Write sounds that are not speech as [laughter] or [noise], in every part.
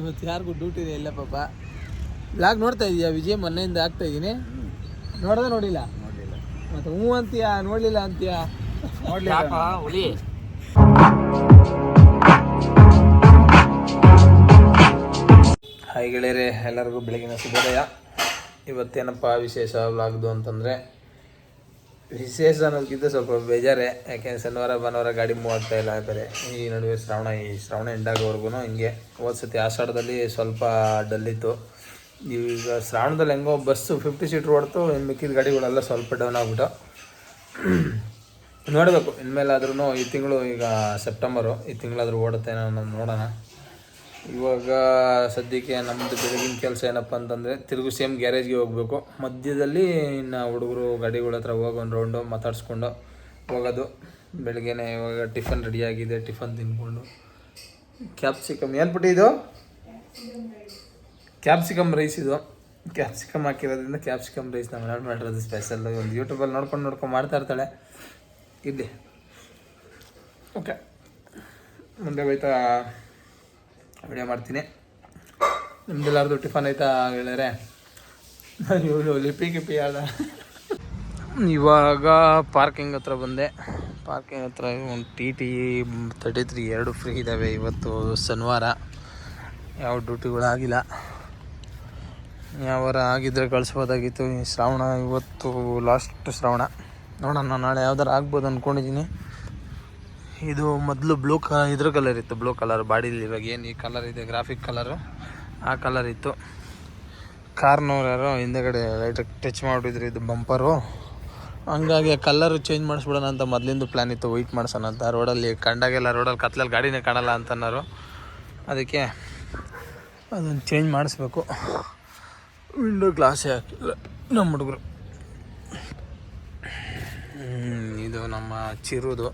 ಇವತ್ತು ಯಾರಿಗೂ ಡ್ಯೂಟಿ ಇಲ್ಲ ಪಾಪ. ಬ್ಲಾಗ್ ನೋಡ್ತಾ ಇದೀಯಾ? ವಿಜಯ್ ಮೊನ್ನೆಯಿಂದ ಆಗ್ತಾ ಇದ್ದೀನಿ ನೋಡೋದ ನೋಡಿಲ್ಲ? ನೋಡಲಿಲ್ಲ. ಮತ್ತೆ ಹ್ಞೂ ಅಂತೀಯಾ? ನೋಡ್ಲಿಲ್ಲ ಅಂತೀಯಾ? ನೋಡಲಿಲ್ಲ. ಹುಲಿ. ಹಾಯ್ ಗೆಳೆಯರೆ ಎಲ್ಲರಿಗೂ ಬೆಳಗಿನ ಶುಭೋದಯ. ಇವತ್ತೇನಪ್ಪ ವಿಶೇಷ ಬ್ಲಾಗ್ದು ಅಂತಂದರೆ ವಿಶೇಷ ಅನ್ನೋದಕ್ಕಿಂತ ಸ್ವಲ್ಪ ಬೇಜಾರೆ. ಯಾಕೆಂದ್ರೆ ಶನಿವಾರ, ಭಾನುವಾರ ಗಾಡಿ ಮೂವ್ ಆಗ್ತಾ ಇಲ್ಲ ಬೇರೆ. ಈ ನಡುವೆ ಶ್ರಾವಣ, ಈ ಶ್ರಾವಣ ಎಂಡಾಗೋವರೆಗೂ ಹಿಂಗೆ. ಹೋದ ಸತಿ ಆಷಾಢದಲ್ಲಿ ಸ್ವಲ್ಪ ಡಲ್ಲಿತ್ತು ಈಗ ಶ್ರಾವಣದಲ್ಲಿ ಹೆಂಗೋ ಬಸ್ಸು ಫಿಫ್ಟಿ ಸೀಟ್ರ್ ಓಡ್ತು ಇನ್ನು ಮಿಕ್ಕಿದ ಗಾಡಿಗಳೆಲ್ಲ ಸ್ವಲ್ಪ ಡೌನ್ ಆಗ್ಬಿಟ್ಟು ನೋಡಬೇಕು ಇನ್ಮೇಲಾದ್ರೂ ಈ ತಿಂಗಳು ಈಗ ಸೆಪ್ಟೆಂಬರು ಈ ತಿಂಗಳಾದರೂ ಓಡುತ್ತೆ ನಾನು ನೋಡೋಣ. ಇವಾಗ ಸದ್ಯಕ್ಕೆ ನಮ್ಮದು ಬೆಳಗಿನ ಕೆಲಸ ಏನಪ್ಪ ಅಂತಂದರೆ ತಿರುಗು ಸೇಮ್ ಗ್ಯಾರೇಜ್ಗೆ ಹೋಗಬೇಕು. ಮಧ್ಯದಲ್ಲಿ ಇನ್ನು ಹುಡುಗರು ಗಾಡಿಗಳ ಹತ್ರ ಹೋಗಿ ಒಂದು ರೌಂಡು ಮಾತಾಡಿಸ್ಕೊಂಡು ಹೋಗೋದು ಬೆಳಗ್ಗೆನೆ ಇವಾಗ ಟಿಫನ್ ರೆಡಿಯಾಗಿದೆ ಟಿಫನ್ ತಿನ್ಕೊಂಡು. ಕ್ಯಾಪ್ಸಿಕಮ್ ಏನು ಇದು? ಕ್ಯಾಪ್ಸಿಕಮ್ ರೈಸ್ ಇದು. ಕ್ಯಾಪ್ಸಿಕಮ್ ಹಾಕಿರೋದ್ರಿಂದ ಕ್ಯಾಪ್ಸಿಕಮ್ ರೈಸ್ ನಮ್ಮ ಮನೇಲಿ ಮಾಡಿರೋದು ಸ್ಪೆಷಲ್ ಒಂದು ಯೂಟ್ಯೂಬಲ್ಲಿ ನೋಡ್ಕೊಂಡು ನೋಡ್ಕೊಂಡು ಮಾಡ್ತಾ ಇರ್ತಾಳೆ. ಇದೆ ಓಕೆ ಮುಂದೆ ಹೋಯ್ತಾ ವಿಡಿಯೋ ಮಾಡ್ತೀನಿ. ನಿಮ್ದೆಲ್ಲಾರ್ದು ಟಿಫನ್ ಆಯ್ತಾ ಹೇಳಿದ್ರೆ ಇವಳು ಲಿಪಿ ಗಿಪಿ ಆದ ಇವಾಗ ಪಾರ್ಕಿಂಗ್ ಹತ್ರ ಬಂದೆ. ಪಾರ್ಕಿಂಗ್ ಹತ್ರ ಒಂದು ಟಿ ಟಿ ತರ್ಟಿ ತ್ರೀ ಎರಡು ಫ್ರೀ ಇದ್ದಾವೆ ಇವತ್ತು ಶನಿವಾರ. ಯಾವ ಡ್ಯೂಟಿಗಳಾಗಿಲ್ಲ ಯಾವಾರ ಆಗಿದ್ದರೆ ಕಳಿಸ್ಬೋದಾಗಿತ್ತು. ಶ್ರಾವಣ ಇವತ್ತು ಲಾಸ್ಟ್ ಶ್ರಾವಣ. ನೋಡೋಣ, ನಾಳೆ ಯಾವ್ದಾರು ಆಗ್ಬೋದು ಅಂದ್ಕೊಂಡಿದ್ದೀನಿ ಇದು ಮೊದಲು ಬ್ಲೂ ಕ, ಇದ್ರ ಕಲರ್ ಇತ್ತು, ಬ್ಲೂ ಕಲರ್ ಬಾಡಿಲಿ ಇವಾಗ ಏನು ಈ ಕಲರ್ ಇದೆ ಗ್ರಾಫಿಕ್ ಕಲರು ಆ ಕಲರ್ ಇತ್ತು. ಕಾರ್ನವ್ರು ಯಾರೋ ಹಿಂದೆಗಡೆ ಲೈಟ್ ಟಚ್ ಮಾಡಿದ್ರು, ಇದು ಬಂಪರು ಹಂಗಾಗಿ ಕಲರ್ ಚೇಂಜ್ ಮಾಡಿಸ್ಬಿಡೋಣ ಅಂತ ಮೊದಲಿಂದ ಪ್ಲ್ಯಾನ್ ಇತ್ತು. ವೈಟ್ ಮಾಡ್ಸೋಣ ಅಂತ. ರೋಡಲ್ಲಿ ಕಂಡಾಗೆಲ್ಲ ರೋಡಲ್ಲಿ ಕತ್ಲಲ್ಲಿ ಗಾಡಿನೇ ಕಾಣಲ್ಲ ಅನ್ನೋರು ಅದಕ್ಕೆ ಅದನ್ನು ಚೇಂಜ್ ಮಾಡಿಸ್ಬೇಕು. ವಿಂಡೋ ಗ್ಲಾಸೇ ಹಾಕಿಲ್ಲ, ನಮ್ಮ ಹುಡುಗರು. ಇದು ನಮ್ಮ ಚಿರುದು.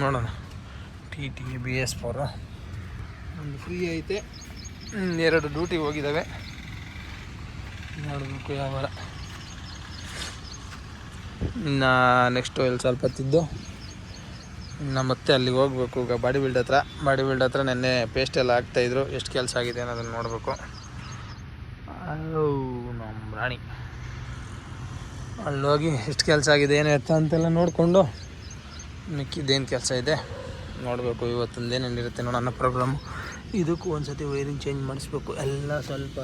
ನೋಡೋಣ. T T B S four ಒಂದು ಫ್ರೀ ಐತೆ. ಎರಡು ಡ್ಯೂಟಿಗೆ ಹೋಗಿದ್ದಾವೆ ನೋಡಬೇಕು ಯಾವಾಗ. ಇನ್ನು ನೆಕ್ಸ್ಟು ಇಲ್ಲಿ ಸ್ವಲ್ಪ ತಿದ್ದು ಇನ್ನು ಮತ್ತೆ ಅಲ್ಲಿಗೆ ಹೋಗ್ಬೇಕು. ಈಗ ಬಾಡಿ ಬಿಲ್ಡ್ ಹತ್ರ. ಬಾಡಿ ಬಿಲ್ಡ್ ಹತ್ರ ನೆನ್ನೆ ಪೇಸ್ಟ್ ಎಲ್ಲ ಹಾಕ್ತಾಯಿದ್ರು ಎಷ್ಟು ಕೆಲಸ ಆಗಿದೆ ಅನ್ನೋದನ್ನು ನೋಡಬೇಕು. ನಮ್ಮ ರಾಣಿ. ಅಲ್ಲೋಗಿ ಎಷ್ಟು ಕೆಲಸ ಆಗಿದೆ, ಏನು ಎತ್ತ ಅಂತೆಲ್ಲ ನೋಡಿಕೊಂಡು ಮಿಕ್ಕಿದ್ದೇನು ಕೆಲಸ ಇದೆ? ನೋಡಬೇಕು, ಇವತ್ತೊಂದು ಏನೇನಿರುತ್ತೆ ನನ್ನ ಪ್ರೋಗ್ರಾಮು ಇದಕ್ಕೂ ಒಂದು ಸತಿ ವೈರಿಂಗ್ ಚೇಂಜ್ ಮಾಡಿಸ್ಬೇಕು. ಎಲ್ಲ ಸ್ವಲ್ಪ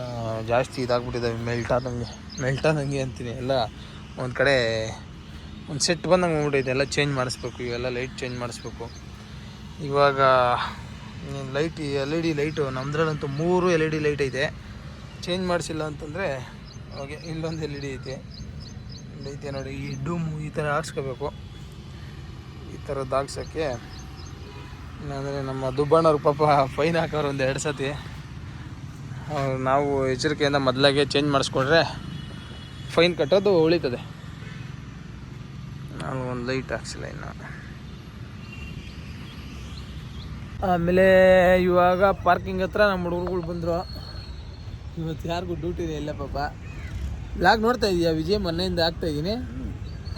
ಜಾಸ್ತಿ ಇದಾಗ್ಬಿಟ್ಟಿದ್ದಾವೆ ಮೆಲ್ಟ್ ಆದಂಗೆ ಮೆಲ್ಟ್ ಆದಂಗೆ ಅಂತೀನಿ. ಎಲ್ಲ ಒಂದು ಕಡೆ ಒಂದು ಸೆಟ್ ಬಂದಂಗೆ ಹೋಗ್ಬಿಟ್ಟಿದೆ ಎಲ್ಲ ಚೇಂಜ್ ಮಾಡಿಸ್ಬೇಕು. ಇವೆಲ್ಲ ಲೈಟ್ ಚೇಂಜ್ ಮಾಡಿಸ್ಬೇಕು. ಇವಾಗ light L E D light ನಮ್ಮದ್ರಲ್ಲಂತೂ ಮೂರು ಎಲ್ ಇ ಡಿ ಲೈಟ್ ಐತೆ ಚೇಂಜ್ ಮಾಡಿಸಿಲ್ಲ ಅಂತಂದರೆ ಓಕೆ ಇಲ್ಲೊಂದು ಎಲ್ ಇ ಡಿ ಐತೆ. ಐತೆ ನೋಡಿ, ಈ ಡೂಮು ಈ ಥರ ಹಾಕ್ಸ್ಕೋಬೇಕು ಈ ಥರದ್ದು ಹಾಕ್ಸೋಕ್ಕೆ ಅಂದರೆ ನಮ್ಮ ದುಬ್ಬಣ್ಣವ್ರ ಪಾಪ ಫೈನ್ ಹಾಕೋರು ಒಂದು ಎರಡು ಸತಿ. ನಾವು ಎಚ್ಚರಿಕೆಯಿಂದ ಮೊದಲಾಗೆ ಚೇಂಜ್ ಮಾಡಿಸ್ಕೊಂಡ್ರೆ ಫೈನ್ ಕಟ್ಟೋದು ಉಳಿತದೆ. ನಾನು ಒಂದು ಲೈಟ್ ಹಾಕ್ಸಿಲ್ಲ ಇನ್ನು. ಆಮೇಲೆ ಇವಾಗ ಪಾರ್ಕಿಂಗ್ ಹತ್ರ ನಮ್ಮ ಹುಡುಗರುಗಳು ಬಂದರು. ಇವತ್ತು ಯಾರಿಗೂ ಡ್ಯೂಟಿ ಇದೆ ಇಲ್ಲ ಪಾಪ. ಬ್ಲಾಗ್ ನೋಡ್ತಾ ಇದೀಯಾ? ವಿಜಯ್ ಮೊನ್ನೆಯಿಂದ ಆಗ್ತಾ ಇದ್ದೀನಿ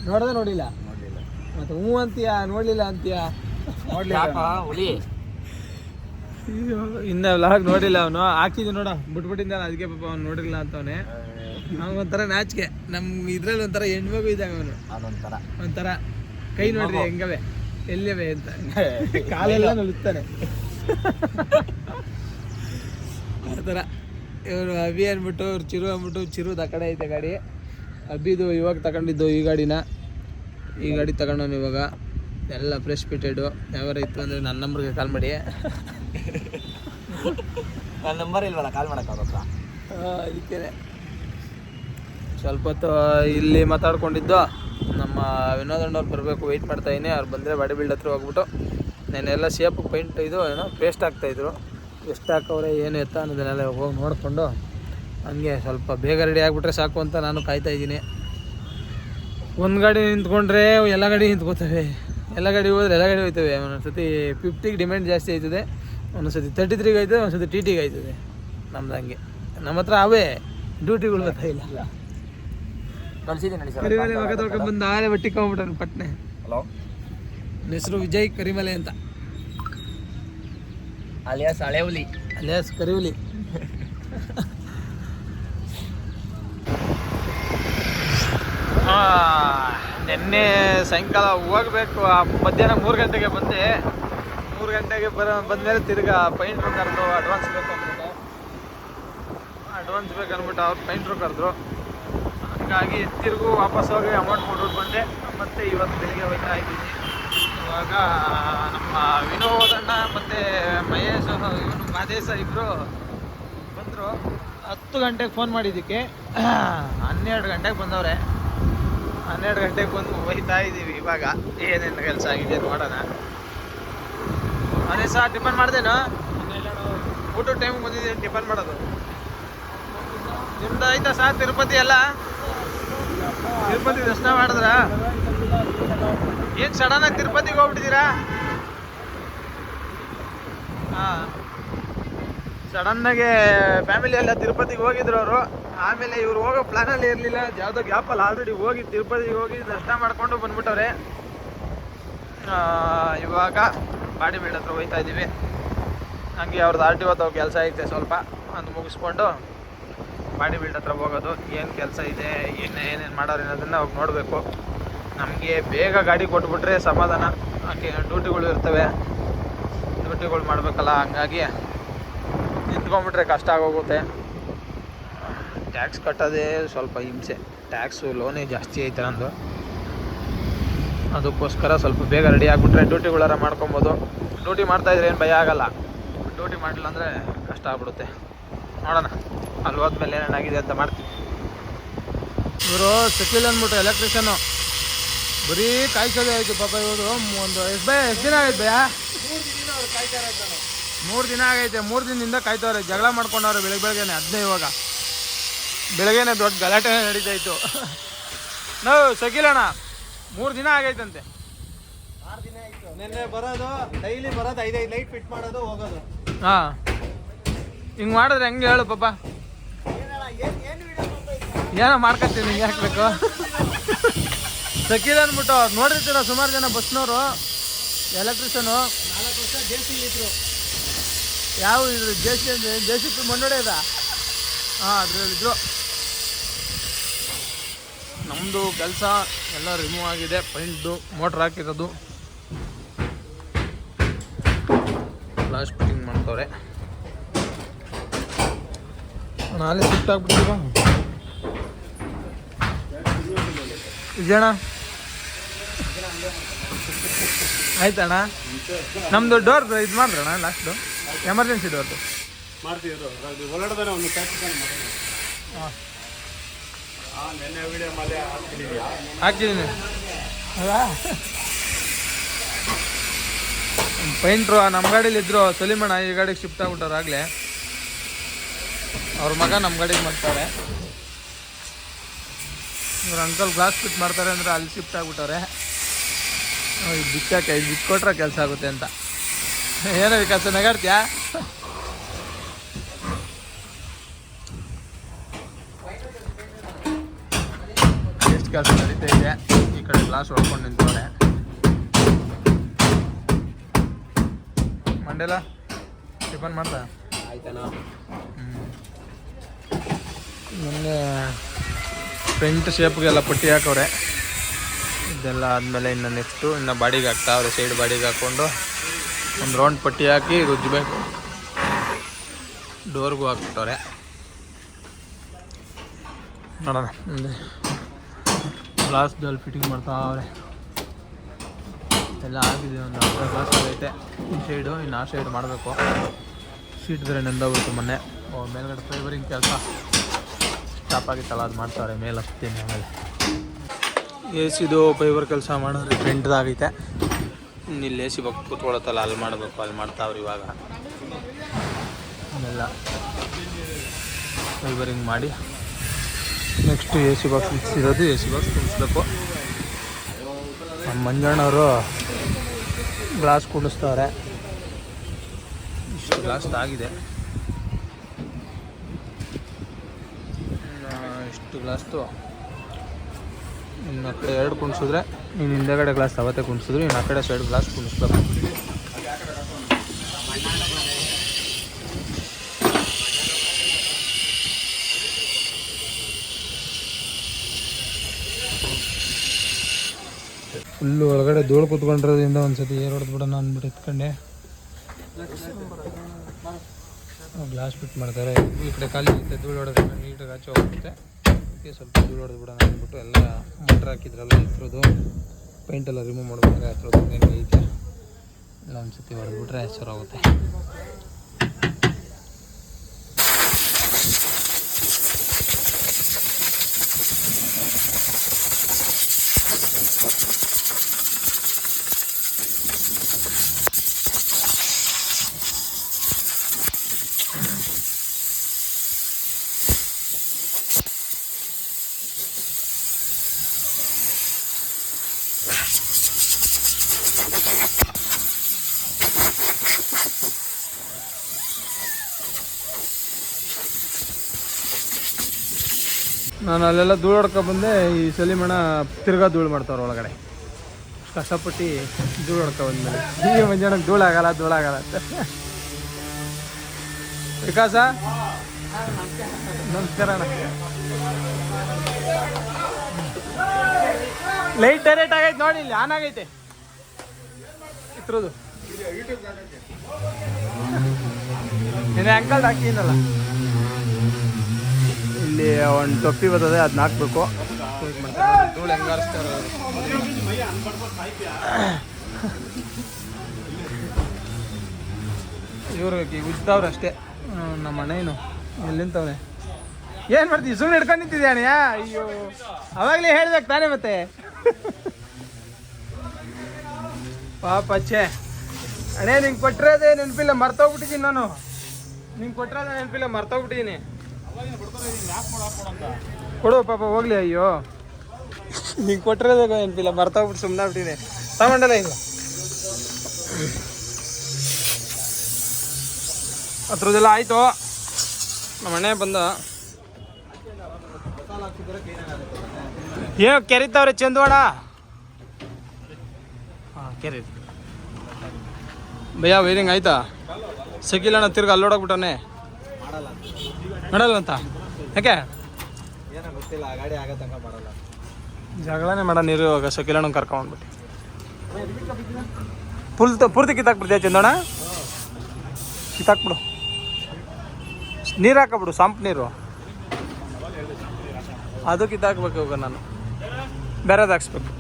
ನೋಡೋದೇ ನೋಡಿಲ್ಲ? ಮತ್ತೆ ಹ್ಞೂ ಅಂತೀಯಾ ನೋಡ್ಲಿಲ್ಲ ಅಂತೀಯಾ? ಹುಲಿ? ಇನ್ನ ವ್ಲಾಗ್ ನೋಡಿಲ್ಲ ಅವನು. ಹಾಕಿದ್ದು ನೋಡ ಬಿಟ್ಬಿಟ್ಟಿಂದ ಅದಕ್ಕೆ ಪಾಪ ಅವ್ನು ನೋಡಿಲ್ಲ ಅಂತವನೆ. ಒಂಥರ ನಾಚಿಕೆ. ನಮ್ ಇದ್ರಲ್ಲಿ ಒಂಥರ ಹೆಣ್ಮಗು ಇದ್ದಾಗ ಅವನು. ಅದೊಂಥರ ಒಂಥರ. ಕೈ ನೋಡ್ರಿ ಹೆಂಗವೆ? ಎಲ್ಲಿವೆ ಅಂತ. [laughs] ಕಾಲೆಲ್ಲ ನಲುತ್ತಾನೆ ಆ ಥರ. ಇವನು ಅಭಿ ಅಂದ್ಬಿಟ್ಟು ಇವ್ರು ಚಿರು ಅಂದ್ಬಿಟ್ಟು ಚಿರು ಆ ಕಡೆ ಐತೆ ಗಾಡಿ. ಅಬ್ಬಿದು ಇವಾಗ ತಗೊಂಡಿದ್ದು ಈ ಗಾಡಿನ. ಈ ಗಾಡಿ ತಗೊಂಡವನು ಇವಾಗ. ಎಲ್ಲ ಫ್ರೆಶ್ ಫಿಟೆಡು ಯಾವ್ಯಾರ ಇತ್ತು ಅಂದರೆ ನನ್ನ ನಂಬರ್ಗೆ ಕಾಲ್ ಮಾಡಿ. ನನ್ನ ನಂಬರ್ ಇಲ್ವಲ್ಲ ಕಾಲ್ ಮಾಡೋಕ್ಕಾಗತ್ತ ಇದಕ್ಕೆ ಸ್ವಲ್ಪ ಹೊತ್ತು ಇಲ್ಲಿ ಮಾತಾಡ್ಕೊಂಡಿದ್ದು. ನಮ್ಮ ವಿನೋದ್ ಅಣ್ಣವ್ರು ಬರಬೇಕು ವೆಯ್ಟ್ ಮಾಡ್ತಾಯಿನಿ ಅವ್ರು ಬಂದರೆ ಬಾಡಿ ಬಿಲ್ಡ್ ಹತ್ರ ಹೋಗ್ಬಿಟ್ಟು. ನಾನೆಲ್ಲ ಶೇಪ್ ಪೈಂಟ್ ಇದು ಏನೋ ಪೇಸ್ಟ್ ಹಾಕ್ತಾಯಿದ್ರು ಎಷ್ಟು ಹಾಕವ್ರೆ ಏನು ಎತ್ತ ಅನ್ನೋದನ್ನೆಲ್ಲ ಹೋಗಿ ನೋಡಿಕೊಂಡು. ಹಂಗೆ ಸ್ವಲ್ಪ ಬೇಗ ರೆಡಿ ಆಗಿಬಿಟ್ರೆ ಸಾಕು ಅಂತ ನಾನು ಕಾಯ್ತಾ ಇದ್ದೀನಿ. ಒಂದು ಗಾಡಿ ನಿಂತ್ಕೊಂಡ್ರೆ ಎಲ್ಲ ಗಾಡಿ ನಿಂತ್ಕೋತವೆ. ಎಲ್ಲ ಗಾಡಿ ಹೋದ್ರೆ ಎಲ್ಲ ಗಾಡಿ ಹೋಯ್ತವೆ. ಒಂದೊಂದ್ಸತಿ ಫಿಫ್ಟಿಗೆ ಡಿಮ್ಯಾಂಡ್ ಜಾಸ್ತಿ ಆಯ್ತದೆ. ಒಂದೊಂದ್ಸತಿ ತರ್ಟಿ ತ್ರೀಗೆ ಆಯ್ತದೆ. ಒಂದ್ಸತಿ ಟಿ ಟಿಗೆ ಆಯ್ತದೆ. ನಮ್ದು ಹಂಗೆ ನಮ್ಮ ಹತ್ರ ಅವೇ ಡ್ಯೂಟಿಗಳು ಮಗ ತೊಳ್ಕೊಂಡ್ ಬಂದು ಆಲೆ ಬಟ್ಟಿ ಕೊಂಬಿಟ್ಟನು ಪಟ್ನೆ. ಹಲೋ? ಹೆಸರು ವಿಜಯ್ ಕರಿಮಲೆ ಅಂತ. ಅಲಿಯಾಸ್ ಹಳೆ ಹುಲಿ ಅಲಿಯಾಸ್ ಕರಿವಲಿ ನಿನ್ನೆ ಸಾಯಂಕಾಲ ಹೋಗ್ಬೇಕು. ಮಧ್ಯಾಹ್ನ ಮೂರು ಗಂಟೆಗೆ ಬಂದೆ. ಮೂರು ಗಂಟೆಗೆ ಬರ, ಬಂದಮೇಲೆ ತಿರ್ಗಾ ಪೈಂಟ್ರು ಕರೆದ್ರು ಅಡ್ವಾನ್ಸ್ ಬೇಕು ಅಂದ್ಬಿಟ್ಟು ಅಡ್ವಾನ್ಸ್ ಬೇಕು ಅಂದ್ಬಿಟ್ಟು ಅವ್ರು ಪೈಂಟ್ರು ಕರೆದ್ರು. ಹಾಗಾಗಿ ತಿರುಗು ವಾಪಸ್ ಹೋಗಿ ಅಮೌಂಟ್ ಕೊಟ್ಬಿಟ್ಟು ಬಂದೆ. ಮತ್ತೆ ಇವತ್ತು ಬೆಳಿಗ್ಗೆ ಹೋಗ್ತಾ ಇದ್ದೀನಿ. ಇವಾಗ ನಮ್ಮ ವಿನೋದಣ್ಣ ಮತ್ತು ಮಹೇಶ್ ಇವನು ಮಾದೇಶ ಇಬ್ಬರು ಬಂದರು. ಹತ್ತು ಗಂಟೆಗೆ ಫೋನ್ ಮಾಡಿದ್ದಕ್ಕೆ. ಹನ್ನೆರಡು ಗಂಟೆಗೆ ಬಂದವ್ರೆ. ಹನ್ನೆರಡು ಗಂಟೆಗೆ ಬಂದು ಹೋಯ್ತಾ ಇದ್ದೀವಿ. ಇವಾಗ ಏನೇನು ಕೆಲಸ ಆಗಿದೆ ನೋಡೋಣ. ಅದೇ ಸರ್, ಟಿಫನ್ ಮಾಡ್ದೇನು? ಊಟ ಟೈಮಿಗೆ ಬಂದಿದ್ದೀನಿ ಟಿಫನ್ ಮಾಡೋದು? ನಿಮ್ದು ಆಯ್ತಾ ಸರ್, ತಿರುಪತಿ ಎಲ್ಲ? ತಿರುಪತಿ ದರ್ಶನ ಮಾಡಿದ್ರ? ಏನು ಸಡನ್ ಆಗಿ ತಿರುಪತಿಗೆ ಹೋಗ್ಬಿಟ್ಟಿದ್ದೀರಾ? ಹಾಂ. ಸಡನ್ನಾಗಿ ಫ್ಯಾಮಿಲಿ ಎಲ್ಲ ತಿರುಪತಿಗೆ ಹೋಗಿದ್ರು ಅವರು. ಆಮೇಲೆ ಇವ್ರು ಹೋಗೋ ಪ್ಲಾನಲ್ಲಿ ಇರಲಿಲ್ಲ. ಯಾವುದೋ ಗ್ಯಾಪಲ್ಲಿ ಆಲ್ರೆಡಿ ಹೋಗಿ ತಿರುಪತಿಗೆ ಹೋಗಿ ದರ್ಶನ ಮಾಡ್ಕೊಂಡು ಬಂದ್ಬಿಟ್ಟವ್ರೆ. ಇವಾಗ ಬಾಡಿ ಬಿಲ್ಡ್ ಹತ್ರ ಹೋಗ್ತಾ ಇದ್ದೀವಿ. ಹಂಗೆ ಅವ್ರದ್ದು ಆರ್ ಟಿ ಒತ್ತು ಕೆಲಸ ಐತೆ ಸ್ವಲ್ಪ. ಅದು ಮುಗಿಸ್ಕೊಂಡು ಬಾಡಿ ಬಿಲ್ಡ್ ಹತ್ರ ಹೋಗೋದು. ಏನು ಕೆಲಸ ಇದೆ, ಏನು ಏನೇನು ಮಾಡೋರು ಅನ್ನೋದನ್ನು ಅವಾಗ ನೋಡಬೇಕು. ನಮಗೆ ಬೇಗ ಗಾಡಿ ಕೊಟ್ಬಿಟ್ರೆ ಸಮಾಧಾನ. ಹಾಗೆ ಡ್ಯೂಟಿಗಳು ಇರ್ತವೆ. ಡ್ಯೂಟಿಗಳು ಮಾಡಬೇಕಲ್ಲ, ಹಂಗಾಗಿ ನಿಂತ್ಕೊಂಡ್ಬಿಟ್ರೆ ಕಷ್ಟ ಆಗೋಗುತ್ತೆ. ಟ್ಯಾಕ್ಸ್ ಕಟ್ಟೋದೇ ಸ್ವಲ್ಪ ಹಿಂಸೆ. ಟ್ಯಾಕ್ಸು ಲೋನೇ ಜಾಸ್ತಿ ಐತೆ ನಂದು. ಅದಕ್ಕೋಸ್ಕರ ಸ್ವಲ್ಪ ಬೇಗ ರೆಡಿ ಆಗಿಬಿಟ್ರೆ ಡ್ಯೂಟಿಗಳಾರ ಮಾಡ್ಕೊಬೋದು. ಡ್ಯೂಟಿ ಮಾಡ್ತಾಯಿದ್ರೆ ಏನು ಭಯ ಆಗಲ್ಲ. ಡ್ಯೂಟಿ ಮಾಡಲಿಲ್ಲ ಅಂದರೆ ಕಷ್ಟ ಆಗ್ಬಿಡುತ್ತೆ. ನೋಡೋಣ. ಅಲ್ಲಿ ಹೋದ್ಮೇಲೆ ಏನೇನಾಗಿದೆ ಅಂತ ಮಾಡ್ತೀವಿ ಇವರು ಸಿಕ್ಕಿಲ್ಲ ಅಂದ್ಬಿಟ್ಟು ಎಲೆಕ್ಟ್ರಿಷನು ಬರೀ ಕಾಯ್ಸೋದೇ ಆಯಿತು ಪಾಪ ಇವರು. ಒಂದು ಎಷ್ಟು ಭಯ, ಎಷ್ಟು ದಿನ ಆಗೈತೆ ಭಯ? ಮೂರು ದಿನ ಆಗೈತೆ, ಮೂರು ದಿನದಿಂದ ಕಾಯ್ತವ್ರೆ. ಜಗಳ ಮಾಡ್ಕೊಂಡವ್ರೆ ಬೆಳಗ್ಗೆ ಬೆಳಗ್ಗೆನೆ ಅದನ್ನೇ ಇವಾಗ. ಬೆಳಗ್ಗೆನೆ ದೊಡ್ಡ ಗಲಾಟೆ ನಡೀತಾ ಇತ್ತು ನಾವು ಸಕಿಲಣ್ಣ ಮೂರು ದಿನ ಆಗೈತಂತೆ. ನಿನ್ನೆ ಬರೋದು ಡೈಲಿ ಬರೋದು ಐದೈದು ಲೈಟ್ ಫಿಟ್ ಮಾಡೋದು ಹೋಗೋದು. ಹಾಂ. ಹಿಂಗೆ ಮಾಡಿದ್ರೆ ಹೆಂಗೆ ಹೇಳು ಪಾಪ. ಏನೋ ಮಾಡ್ಕೊತೀನಿ ಹಿಂಗೆ ಹಾಕ್ಬೇಕು. ಸಕೀಲ್ ಅಂದ್ಬಿಟ್ಟು ಅವ್ರು ನೋಡಿರ್ತೀರ ಸುಮಾರು ಜನ ಬಸ್ನವರು ಎಲೆಕ್ಟ್ರಿಷನು ನಾಲ್ಕು ವರ್ಷ ಜೆ ಸಿ ಇದ್ರು. ಯಾವ ಇದ್ರು? J C J C P ಮಂಡೋಡೆದ ಹಾಂ ಅದ್ರಲ್ಲಿದ್ರು. ನಮ್ಮದು ಕೆಲಸ ಎಲ್ಲ ರಿಮೂವ್ ಆಗಿದೆ. ಪೈಂಟ್ದು ಮೋಟ್ರ್ ಹಾಕಿರೋದು. ಲಾಸ್ಟ್ ಫಿಟ್ಟಿಂಗ್ ಮಾಡ್ತವ್ರೆ. ನಾಳೆ ಶಿಫ್ಟ್ ಆಗ್ಬಿಟ್ಟಿವ ವಿಜಯಣ್ಣ? ಆಯ್ತಣ್ಣ? ನಮ್ಮದು ಡೋರ್ ಇದು ಮಾಡಿದ್ರಣ್ಣ ಲಾಸ್ಟು ಎಮರ್ಜೆನ್ಸಿ ಡೋರ್ದು ಮಾಡ್ತೀವಿ ಅದು ಒಳಗಡೆ ಒಂದು ಪ್ಯಾಕ್ ಹಾಂ. ನೆನ್ನೆ ವಿಡಿಯೋ ಮೇಲೆ ಹಾಕ್ತಿದ್ದೀಯಾ? ಹಾಕಿದ್ದೀನಿ ಅಲ್ಲ? ಪೈಂಟ್ರು ನಮ್ಮ ಗಾಡೀಲಿ ಇದ್ರು ಸಲೀಮಣ್ಣ ಈ ಗಾಡಿಗೆ ಶಿಫ್ಟ್ ಆಗ್ಬಿಟ್ಟವ್ರು ಆಗಲೇ. ಅವ್ರ ಮಗ ನಮ್ಮ ಗಾಡಿಗೆ ಮಾಡ್ತಾರೆ ಇವ್ರ ಅಂಕಲ್ ಗ್ಲಾಸ್ ಫಿಟ್ ಮಾಡ್ತಾರೆ ಅಂದರೆ ಅಲ್ಲಿ ಶಿಫ್ಟ್ ಆಗ್ಬಿಟ್ಟವ್ರೆ. ಇದು ಬಿಚ್ಚಾಕೆ ಇದು ಬಿಟ್ಕೊಟ್ರೆ ಕೆಲಸ ಆಗುತ್ತೆ ಅಂತ. ಏನೋ ಕೆಲಸ ನಗಾಡ್ತೀಯಾ? ಕೆಲಸ ನಡೀತಾ ಇದೆ. ಈ ಕಡೆ ಗ್ಲಾಸ್ ಹೊಡ್ಕೊಂಡು ನಿಂತವ್ರೆ ಮಂಡೆಲ ಟಿಫನ್ ಮಾಡ್ದ ಆಯ್ತಾನ ಮೊನ್ನೆ ಫ್ರಂಟ್ ಶೇಪ್ಗೆಲ್ಲ ಪಟ್ಟಿ ಹಾಕವ್ರೆ. ಇದೆಲ್ಲ ಆದಮೇಲೆ ಇನ್ನು ನೆಕ್ಸ್ಟು ಇನ್ನು ಬಾಡಿಗೆ ಹಾಕ್ತಾವ್ರೆ ಸೈಡ್ ಬಾಡಿಗೆ ಹಾಕ್ಕೊಂಡು ಒಂದು ರೌಂಡ್ ಪಟ್ಟಿ ಹಾಕಿ ರುಜ್ಜಬೇಕು ಡೋರ್ಗೂ ಹಾಕ್ಬಿಟ್ಟವ್ರೆ. ನೋಡೋಣ. ಗ್ಲಾಸ್ದಲ್ಲಿ ಫಿಟ್ಟಿಂಗ್ ಮಾಡ್ತಾವ್ರೆ ಎಲ್ಲ ಆಗಿದೆ, ಒಂದು ಅರ್ಧ ಗ್ಲಾಸ್ ಆಗೈತೆ ಈ ಸೈಡು ಇನ್ನು ಆ ಸೈಡ್ ಮಾಡಬೇಕು. ಸೀಟ್ ಬೇರೆ ನೆಂದೋಗ್ಬಿಡ್ತು ಮೊನ್ನೆ. ಮೇಲ್ಗಡೆ ಫೈಬರಿಂಗ್ ಕೆಲಸ. ಸ್ಟಾಪ್ ಆಗಿತ್ತಲ್ಲ, ಅದು ಮಾಡ್ತಾವ್ರೆ ಮೇಲೆ ಹತ್ತೀನಿ ಆಮೇಲೆ ಎ ಸಿದು ಫೈಬರ್ ಕೆಲಸ ಮಾಡೋರು ಫ್ರಂಟ್ದಾಗೈತೆ ಇಲ್ಲಿ ಎ ಸಿ ಬಗ್ಗೆ ಕೂತ್ಕೊಳತ್ತಲ್ಲ, ಅಲ್ಲಿ ಮಾಡಬೇಕು, ಅಲ್ಲಿ ಮಾಡ್ತಾವ್ರಿ ಇವಾಗ. ಎಲ್ಲ. ಫೈಬರಿಂಗ್ ಮಾಡಿ. Next A C box fix ಇರೋದು ಎ ಸಿ ಬಾಕ್ಸ್ ಕುಣಿಸ್ಬೇಕು ನಮ್ಮ ಮಂಜಣ್ಣವರು ಗ್ಲಾಸ್ ಕುಣಿಸ್ತವ್ರೆ ಇಷ್ಟು ಗ್ಲಾಸ್ ಆಗಿದೆ. ಇಷ್ಟು ಗ್ಲಾಸ್ದು ಇನ್ನು ಆ ಕಡೆ ಎರಡು ಕುಣಿಸಿದ್ರೆ ನೀನು ಹಿಂದೆಗಡೆ ಗ್ಲಾಸ್ ಅವತ್ತೇ ಕುಣಿಸಿದ್ರು, ಇನ್ನು ಆ ಕಡೆ ಸೈಡ್ ಗ್ಲಾಸ್ ಕುಣಿಸ್ಬೇಕು. ಫುಲ್ಲು ಒಳಗಡೆ ಧೂಳು ಕುತ್ಕೊಂಡಿರೋದ್ರಿಂದ ಒಂದ್ಸತಿ ಏರ್ ಹೊಡೆದು ಬಿಡೋಣ ಅಂದ್ಬಿಟ್ಟು ಎತ್ಕೊಂಡೆ. ಗ್ಲಾಸ್ ಬಿಟ್ಟು ಮಾಡ್ತಾರೆ. ಈ ಕಡೆ ಖಾಲಿ ಇರುತ್ತೆ, ಧೂಳು ಹೊಡೆದ್ಬಿಟ್ಟು ನೀಟಾಗಿ ಆಚೆ ಹೋಗುತ್ತೆ ಅದಕ್ಕೆ ಸ್ವಲ್ಪ ಧೂಳು ಹೊಡೆದು ಬಿಡೋಣ ಅಂದ್ಬಿಟ್ಟು ಎಲ್ಲ ಮೋಟ್ರ್ ಹಾಕಿದ್ರಲ್ಲ ಎತ್ತಿರೋದು ಪೈಂಟೆಲ್ಲ ರಿಮೂವ್ ಮಾಡ್ಬೇಕಾದ್ರೆ ಹತ್ರದ್ದು ಹೆಂಗೆ ಐತೆ. ಎಲ್ಲ ಒಂದ್ಸತಿ ಹೊಡೆದ್ಬಿಟ್ರೆ ಹೋಗುತ್ತೆ. ನಾನು ಅಲ್ಲೆಲ್ಲ ಧೂಳು ಹೊಡ್ಕೊ ಬಂದೆ, ಈ ಸಲಿಮಣ ತಿರ್ಗಾ ಧೂಳು ಮಾಡ್ತಾವ್ರ ಒಳಗಡೆ. ಕಷ್ಟಪಟ್ಟು ಧೂಳು ಹೊಡ್ಕೊ ಬಂದ್ಮೇಲೆ. ಹೀಗೆ ಮಂಜಾನಕ್ಕೆ ಧೂಳಾಗಲ್ಲ ಆಗಲ್ಲ, ಧೂಳು ಆಗಲ್ಲ ಅಂತ. ವಿಕಾಸ? ನಮಸ್ಕಾರ ಲೈಟ್ ಡೈರೆಕ್ಟ್ ಆಗೈತೆ ನೋಡಿ, ಇಲ್ಲಿ ಆನ್ ಆಗೈತೆ. ಇತ್ರದು ನಿನ್ನೆ ಆ್ಯಂಕಲ್ ಹಾಕಿದ್ದೀನಲ್ಲ ಇಲ್ಲಿ ಒಂದು ಟೊಪ್ಪಿ ಬರ್ತದೆ ಅದನ್ನ ಹಾಕ್ಬೇಕು. ಇವ್ರು ಉಜ್ದವ್ರು ಅಷ್ಟೇ. ನಮ್ಮ ಅಣ್ಣ ಏನು ಎಲ್ಲಿಂತವ್ರೆ ಏನು ಮಾಡ್ತೀವಿ ಸುಮ್ಮನೆ ಹಿಡ್ಕೊಂಡು ನಿಂತಿದ್ದೆ ಅಣ್ಣಯ್ಯ ಅಯ್ಯೋ. ಅವಾಗಲೇ ಹೇಳ್ಬೇಕು ತಾನೇ ಮತ್ತೆ. ಪಾಪ ಅಚ್ಚೆ. ಅಣ್ಣೇ ನಿಂಗೆ ಕೊಟ್ಟಿರೋದೇ ನೆನಪಿಲ್ಲ. ಮರ್ತೋಗ್ಬಿಟ್ಟಿದ್ದೀನಿ ನಾನು. ನಿಂಗೆ ಕೊಟ್ಟರೆ ನೆನಪಿಲ್ಲ ಮರ್ತೋಗ್ಬಿಟ್ಟಿದ್ದೀನಿ ಕೊಡು ಪಾಪ ಹೋಗ್ಲಿ ಅಯ್ಯೋ. ನಿಂಗೆ ಕೊಟ್ಟರೆ ನೆನಪಿಲ್ಲ ಮರ್ತೋಗ್ಬಿಟ್ಟು ಸುಮ್ಮನೆ ಬಿಟ್ಟಿನಿ ತಗೊಂಡಲ್ಲ ಹಿಂಗೆ ಅದ್ರದ್ದೆಲ್ಲ ಆಯಿತು. ನಮ್ಮ ಅಣ್ಣ ಬಂದ. ಏನು ಕೆರಿತಾವ್ರೆ ಚಂದವಾಡ. ಹಾಂ ಕೆರಿ. ಭಯ್ಯ ವೈರಿಂಗ್ ಆಯ್ತಾ? ನಾನು ತಿರ್ಗಿ ಅಲ್ಲೋಡೋಗ್ಬಿಟ್ಟವನೆ ಮಾಡಲ್ಲ ಮಾಡಲ್ಲ ಅಂತ. ಯಾಕೆ? ಏನೋ ಗೊತ್ತಿಲ್ಲ ಆ ಗಾಡಿ ಆಗೋ ತನಕ ಮಾಡಲ್ಲ. ಜಗಳನೇ ಮಾಡ ನೀರು ಇವಾಗ ಸಕಿಲಣ್ಣ ಕರ್ಕೊಂಡ್ಬಿಟ್ಟು ಫುಲ್ ಪೂರ್ತಿ ಕಿತ್ತಾಕ್ಬಿಡ್ತೀಯ ಚಂದೋಣ ಕಿತ್ತಾಕ್ಬಿಡು. ನೀರು ಹಾಕಬಿಡು ಸಂಪ್ ನೀರು. ಅದು ಕಿತ್ತಾಕ್ಬೇಕು ಇವಾಗ ನಾನು. ಬೇರೆದು ಹಾಕ್ಸ್ಬೇಕು.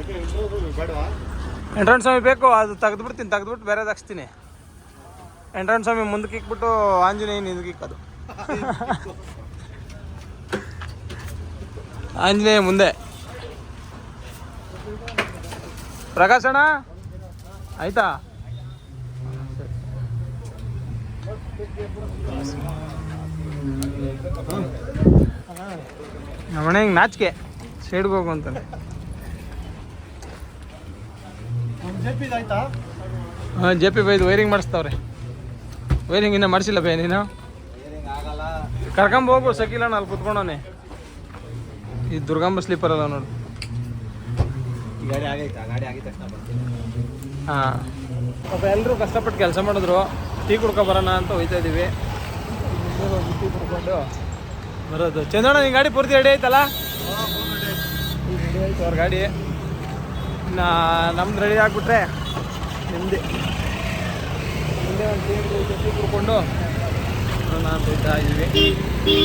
ಎಂಟ್ರೆನ್ಸ್ ಎಂಟ್ರನ್ ಸ್ವಾಮಿ ಬೇಕು ಅದು ತೆಗೆದ್ಬಿಡ್ತೀನಿ ತೆಗೆದ್ಬಿಟ್ಟು ಬೇರೆದು ಹಾಕ್ಸ್ತೀನಿ. ಎಂಟ್ರನ್ ಸ್ವಾಮಿ ಮುಂದಕ್ಕೆ ಇಕ್ಬಿಟ್ಟು ಆಂಜನೇಯನ ಹಿಂದಕ್ಕೆ ಇಕ್ಕೋದು ಆಂಜನೇಯ ಮುಂದೆ. ಪ್ರಕಾಶಣ್ಣ ಆಯ್ತಾ? ನಮ್ಮನೆ ಹಿಂಗೆ ನಾಚಿಕೆ. ಸೈಡ್ಗೆ ಹೋಗು ಅಂತಾನೆ. ಹಾಂ ಜೆ ಪಿ ಬೈದು ವೈರಿಂಗ್ ಮಾಡಿಸ್ತಾವ್ರೆ. ವೈರಿಂಗ್ ಇನ್ನೂ ಮಾಡಿಸಿಲ್ಲ ಬೇ ನೀನು? ಕರ್ಕೊಂಬೋಗು ಸಕಿಲಣ್ಣ ಅಲ್ಲಿ ಕುತ್ಕೊಂಡವನೆ. ಈ ದುರ್ಗಾಂಬ ಸ್ಲೀಪರ್ ಅಲ್ಲ ನೋಡು. ಹಾಂ. ಪಾಪ ಎಲ್ಲರೂ ಕಷ್ಟಪಟ್ಟು ಕೆಲಸ ಮಾಡಿದ್ರು. ಟೀ ಕುಡ್ಕೊ ಬರೋಣ ಅಂತ ಹೋಯ್ತಾ ಇದ್ದೀವಿ ಟೀ ಕುಡ್ಕೊಂಡು ಬರೋದು. ಚಂದಣ್ಣ ನಿನ್ನ ಗಾಡಿ ಪೂರ್ತಿ ರೆಡಿ ಆಯ್ತಲ್ಲ? ರೆಡಿ ಆಯ್ತು ಅವ್ರ ಗಾಡಿ. ಇನ್ನು ನಮ್ದು ರೆಡಿ ಆಗಿಬಿಟ್ರೆ ನಿಮ್ಮದೇ ಟೀ ಕುಡ್ಕೊಂಡು ಅಂತ ಇದ್ದೀವಿ